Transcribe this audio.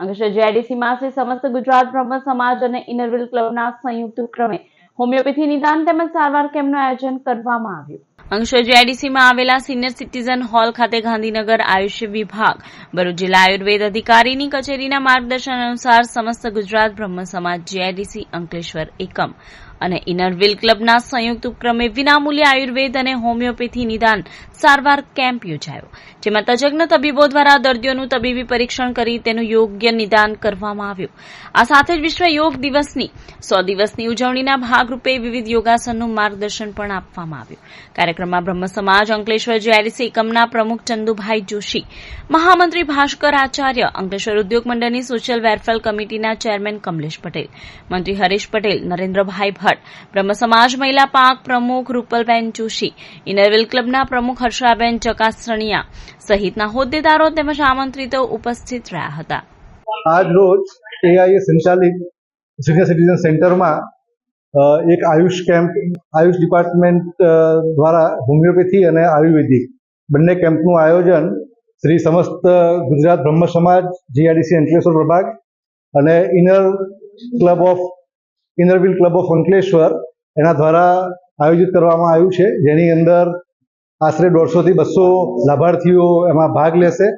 Ankleshwar JDC માસે સમસ્ત ગુજરાત બ્રહ્મ સમાજ અને ઇનરવિલ ક્લબના સંયુક્ત ઉપક્રમે હોમિયોપેથી નિદાન તેમજ સારવાર કેમ્પનું આયોજન કરવામાં આવ્યું. અંકલેશ્વર જેઆઈડીસીમાં આવેલા સિનિયર સિટીઝન હોલ ખાતે ગાંધીનગર આયુષ્ય વિભાગ, ભરૂચ જિલ્લા આયુર્વેદ અધિકારીની કચેરીના માર્ગદર્શન અનુસાર સમસ્ત ગુજરાત બ્રહ્મ સમાજ જીઆઈડીસી અંકલેશ્વર એકમ અને ઇનરવિલ ક્લબના સંયુક્ત ઉપક્રમે વિનામૂલ્ય આયુર્વેદ અને હોમિયોપેથી નિદાન સારવાર કેમ્પ યોજાયો, જેમાં તજજ્ઞ તબીબો દ્વારા દર્દીઓનું તબીબી પરીક્ષણ કરી તેનું યોગ્ય નિદાન કરવામાં આવ્યું. આ સાથે જ વિશ્વ યોગ દિવસની, સો દિવસની ઉજવણીના ભાગરૂપે વિવિધ યોગાસનનું માર્ગદર્શન પણ આપવામાં આવ્યું. કાર્યક્રમમાં બ્રહ્મ સમાજ, અંકલેશ્વર જેઆઈડીસી એકમના પ્રમુખ ચંદુભાઈ જોશી, મહામંત્રી ભાસ્કર આચાર્ય, અંકલેશ્વર ઉદ્યોગ મંડળની સોશિયલ વેરફેર કમિટીના ચેરમેન કમલેશ પટેલ, મંત્રી હરીશ પટેલ, નરેન્દ્રભાઈ ભટ્ટ, બ્રહ્મ સમાજ મહિલા પાક પ્રમુખ રૂપલબેન જોશી ઇનરવેલ ક્લબના પ્રમુખ હર્ષાબેન ચકાસણીયા સહિતના હોદ્દેદારો તેમજ આમંત્રિતો ઉપસ્થિત રહ્યા હતા. આજ રોજ એઆઈએ સંચાલિત સિનિયર સિટીઝન સેન્ટરમાં એક આયુષ કેમ્પ, આયુષ ડિપાર્ટમેન્ટ દ્વારા હોમિયોપેથી અને આયુર્વેદિક. બંને કેમ્પનું આયોજન શ્રી સમસ્ત ગુજરાત બ્રહ્મ સમાજ જીઆરડીસી અંકલેશ્વર પ્રભાગ અને inner club of Inner Wheel club of Ankleshwar એના દ્વારા આયોજિત કરવામાં આવ્યું છે. જેની અંદર આશરે દોઢસોથી બસો લાભાર્થીઓ એમાં ભાગ લેશે.